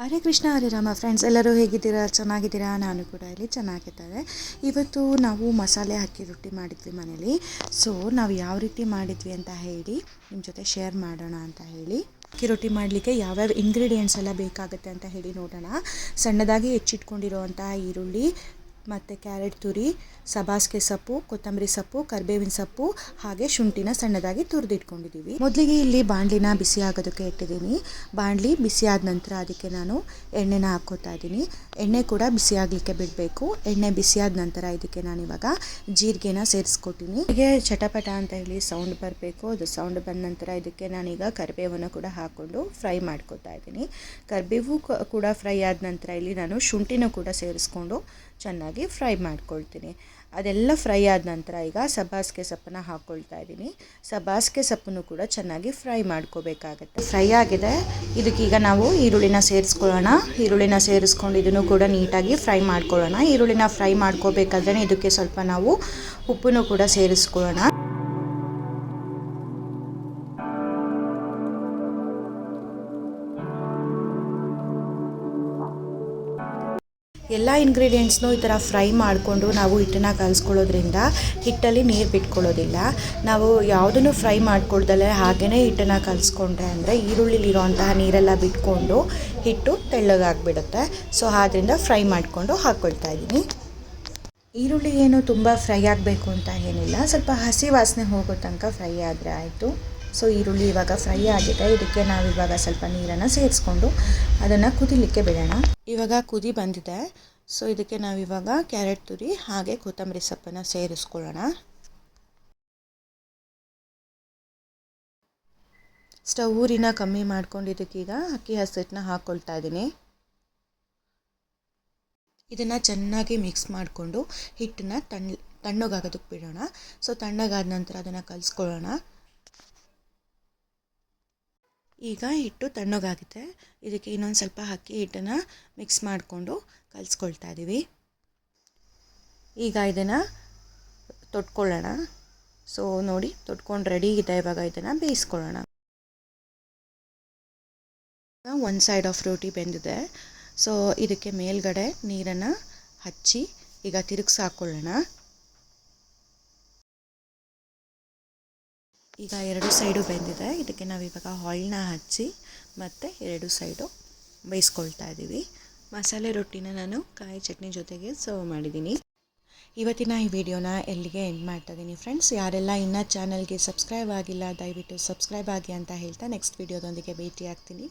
ಹರೇ Krishna, Hare Rama. Friends ಎಲ್ಲರೂ ಹೇಗಿದ್ದೀರಾ? ಚೆನ್ನಾಗಿದ್ದೀರಾ? ನಾನು ಕೂಡ ಇಲ್ಲಿ ಚೆನ್ನಾಗಿದ್ದಾರೆ ಇವತ್ತು ನಾವು ಮಸಾಲೆ ಹಾಕಿ ರೊಟ್ಟಿ ಮಾಡಿದ್ವಿ ಮನೇಲಿ. ಸೊ ನಾವು ಯಾವ ರೀತಿ ಮಾಡಿದ್ವಿ ಅಂತ ಹೇಳಿ ನಿಮ್ಮ ಜೊತೆ ಶೇರ್ ಮಾಡೋಣ ಅಂತ ಹೇಳಿ. ಅಕ್ಕಿ ರೊಟ್ಟಿ ಮಾಡಲಿಕ್ಕೆ ಯಾವ್ಯಾವ ಇಂಗ್ರೀಡಿಯೆಂಟ್ಸ್ ಎಲ್ಲ ಬೇಕಾಗುತ್ತೆ ಅಂತ ಹೇಳಿ ನೋಡೋಣ. ಸಣ್ಣದಾಗಿ ಹೆಚ್ಚಿಟ್ಕೊಂಡಿರುವಂತಹ ಈರುಳ್ಳಿ ಮತ್ತು ಕ್ಯಾರೆಟ್ ತುರಿ, ಸಬಾಸ್ಗೆ ಸೊಪ್ಪು, ಕೊತ್ತಂಬರಿ ಸೊಪ್ಪು, ಕರಿಬೇವಿನ ಸೊಪ್ಪು ಹಾಗೆ ಶುಂಠಿನ ಸಣ್ಣದಾಗಿ ತುರಿದಿಟ್ಕೊಂಡಿದ್ದೀವಿ ಮೊದಲಿಗೆ ಇಲ್ಲಿ ಬಾಣಲಿನ ಬಿಸಿ ಆಗೋದಕ್ಕೆ ಇಟ್ಟಿದ್ದೀನಿ. ಬಾಣಲಿ ಬಿಸಿ ಆದ ನಂತರ ಅದಕ್ಕೆ ನಾನು ಎಣ್ಣೆನ ಹಾಕೋತಾ ಇದ್ದೀನಿ. ಎಣ್ಣೆ ಕೂಡ ಬಿಸಿ ಆಗಲಿಕ್ಕೆ ಬಿಡಬೇಕು. ಎಣ್ಣೆ ಬಿಸಿ ಆದ ನಂತರ ಇದಕ್ಕೆ ನಾನು ಇವಾಗ ಜೀರಿಗೆನ ಸೇರಿಸ್ಕೊತೀನಿ. ಹೀಗೆ ಚಟಪಟ ಅಂತ ಹೇಳಿ ಸೌಂಡ್ ಬರಬೇಕು. ಅದು ಸೌಂಡ್ ಬಂದ ನಂತರ ಇದಕ್ಕೆ ನಾನೀಗ ಕರಿಬೇವನ್ನು ಕೂಡ ಹಾಕ್ಕೊಂಡು ಫ್ರೈ ಮಾಡ್ಕೋತಾ ಇದ್ದೀನಿ. ಕರಿಬೇವು ಕೂಡ ಫ್ರೈ ಆದ ನಂತರ ಇಲ್ಲಿ ನಾನು ಶುಂಠಿನ ಕೂಡ ಸೇರಿಸ್ಕೊಂಡು ಚೆನ್ನಾಗಿ ಫ್ರೈ ಮಾಡ್ಕೊಳ್ತೀನಿ. ಅದೆಲ್ಲ ಫ್ರೈ ಆದ ನಂತರ ಈಗ ಸಬ್ಬಾಸಿಗೆ ಸೊಪ್ಪನ್ನ ಹಾಕ್ಕೊಳ್ತಾ ಇದ್ದೀನಿ. ಸಬ್ಬಾಸಿಗೆ ಸೊಪ್ಪನ್ನು ಕೂಡ ಚೆನ್ನಾಗಿ ಫ್ರೈ ಮಾಡ್ಕೋಬೇಕಾಗತ್ತೆ. ಫ್ರೈ ಆಗಿದೆ. ಇದಕ್ಕೀಗ ನಾವು ಈರುಳ್ಳಿನ ಸೇರಿಸ್ಕೊಳ್ಳೋಣ. ಈರುಳ್ಳಿನ ಸೇರಿಸ್ಕೊಂಡು ಇದನ್ನು ಕೂಡ ನೀಟಾಗಿ ಫ್ರೈ ಮಾಡ್ಕೊಳ್ಳೋಣ. ಈರುಳ್ಳಿನ ಫ್ರೈ ಮಾಡ್ಕೋಬೇಕಾದ್ರೆ ಇದಕ್ಕೆ ಸ್ವಲ್ಪ ನಾವು ಉಪ್ಪನ್ನು ಕೂಡ ಸೇರಿಸ್ಕೊಳ್ಳೋಣ. ಎಲ್ಲ ಇಂಗ್ರೀಡಿಯೆಂಟ್ಸ್ನು ಈ ಥರ ಫ್ರೈ ಮಾಡಿಕೊಂಡು ನಾವು ಹಿಟ್ಟನ್ನು ಕಲಿಸ್ಕೊಳ್ಳೋದ್ರಿಂದ ಹಿಟ್ಟಲ್ಲಿ ನೀರು ಬಿಟ್ಕೊಳ್ಳೋದಿಲ್ಲ. ನಾವು ಯಾವುದನ್ನು ಫ್ರೈ ಮಾಡ್ಕೊಳ್ದಲ್ಲೇ ಹಾಗೆಯೇ ಹಿಟ್ಟನ್ನು ಕಲಿಸ್ಕೊಂಡ್ರೆ ಅಂದರೆ ಈರುಳ್ಳಿಲಿರೋಂತಹ ನೀರೆಲ್ಲ ಬಿಟ್ಕೊಂಡು ಹಿಟ್ಟು ತೆಳ್ಳಗಾಗ್ಬಿಡುತ್ತೆ. ಸೊ ಆದ್ದರಿಂದ ಫ್ರೈ ಮಾಡಿಕೊಂಡು ಹಾಕ್ಕೊಳ್ತಾ ಇದ್ದೀನಿ. ಈರುಳ್ಳಿ ಏನು ತುಂಬ ಫ್ರೈ ಆಗಬೇಕು ಅಂತ ಏನಿಲ್ಲ. ಸ್ವಲ್ಪ ಹಸಿ ವಾಸನೆ ಹೋಗೋ ತನಕ ಫ್ರೈ ಆದರೆ ಆಯಿತು. ಸೊ ಈರುಳ್ಳಿ ಇವಾಗ ಫ್ರೈ ಆಗಿದೆ ಇದಕ್ಕೆ ನಾವು ಇವಾಗ ಸ್ವಲ್ಪ ನೀರನ್ನು ಸೇರಿಸ್ಕೊಂಡು ಅದನ್ನು ಕುದಿಲಿಕ್ಕೆ ಬಿಡೋಣ. ಇವಾಗ ಕುದಿ ಬಂದಿದೆ. ಸೊ ಇದಕ್ಕೆ ನಾವು ಇವಾಗ ಕ್ಯಾರೆಟ್ ತುರಿ ಹಾಗೆ ಕೊತ್ತಂಬರಿ ಸೊಪ್ಪನ್ನು ಸೇರಿಸ್ಕೊಳ್ಳೋಣ. ಸ್ಟವ್ ಊರಿನ ಕಮ್ಮಿ ಮಾಡ್ಕೊಂಡು ಇದಕ್ಕೀಗ ಅಕ್ಕಿ ಹಸಿಟ್ಟನ್ನ ಹಾಕ್ಕೊಳ್ತಾ ಇದ್ದೀನಿ. ಇದನ್ನು ಚೆನ್ನಾಗಿ ಮಿಕ್ಸ್ ಮಾಡಿಕೊಂಡು ಹಿಟ್ಟನ್ನ ತಣ್ಣ ತಣ್ಣಗಾಗೋದಕ್ಕೆ ಬಿಡೋಣ. ಸೊ ತಣ್ಣಗಾದ ನಂತರ ಅದನ್ನು ಕಲಿಸ್ಕೊಳ್ಳೋಣ. ಈಗ ಹಿಟ್ಟು ತಣ್ಣಗಾಗಿದೆ ಇದಕ್ಕೆ ಇನ್ನೊಂದು ಸ್ವಲ್ಪ ಅಕ್ಕಿ ಹಿಟ್ಟನ್ನು ಮಿಕ್ಸ್ ಮಾಡಿಕೊಂಡು ಕಲಿಸ್ಕೊಳ್ತಾ ಇದ್ದೀವಿ ಈಗ ಇದನ್ನು ತೊಟ್ಕೊಳ್ಳೋಣ. ಸೊ ನೋಡಿ, ತೊಟ್ಕೊಂಡು ರೆಡಿ ಇದೆ ಇವಾಗ ಇದನ್ನು ಬೇಯಿಸ್ಕೊಳ್ಳೋಣ. ಒಂದು ಸೈಡ್ ಆಫ್ ರೋಟಿ ಬೆಂದಿದೆ. ಸೊ ಇದಕ್ಕೆ ಮೇಲ್ಗಡೆ ನೀರನ್ನು ಹಚ್ಚಿ ಈಗ ತಿರುಗಿಸಿ ಹಾಕ್ಕೊಳ್ಳೋಣ ಈಗ ಎರಡು ಸೈಡು ಬೆಂದಿದೆ. ಇದಕ್ಕೆ ನಾವು ಇವಾಗ ಆಯಿಲ್ನ ಹಚ್ಚಿ ಮತ್ತು ಎರಡು ಸೈಡು ಬೇಯಿಸ್ಕೊಳ್ತಾ ಇದ್ದೀವಿ ಮಸಾಲೆ ರೊಟ್ಟಿನ ನಾನು ಕಾಯಿ ಚಟ್ನಿ ಜೊತೆಗೆ ಸರ್ವ್ ಮಾಡಿದ್ದೀನಿ. ಇವತ್ತಿನ ಈ ವಿಡಿಯೋನ ಎಲ್ಲಿಗೆ ಎಂಡ್ ಮಾಡ್ತಾ ಇದ್ದೀನಿ ಫ್ರೆಂಡ್ಸ್ ಯಾರೆಲ್ಲ ಇನ್ನೂ ಚಾನಲ್ಗೆ ಸಬ್ಸ್ಕ್ರೈಬ್ ಆಗಿಲ್ಲ, ದಯವಿಟ್ಟು ಸಬ್ಸ್ಕ್ರೈಬ್ ಆಗಿ ಅಂತ ಹೇಳ್ತಾ ನೆಕ್ಸ್ಟ್ ವಿಡಿಯೋದೊಂದಿಗೆ ಭೇಟಿ ಆಗ್ತೀನಿ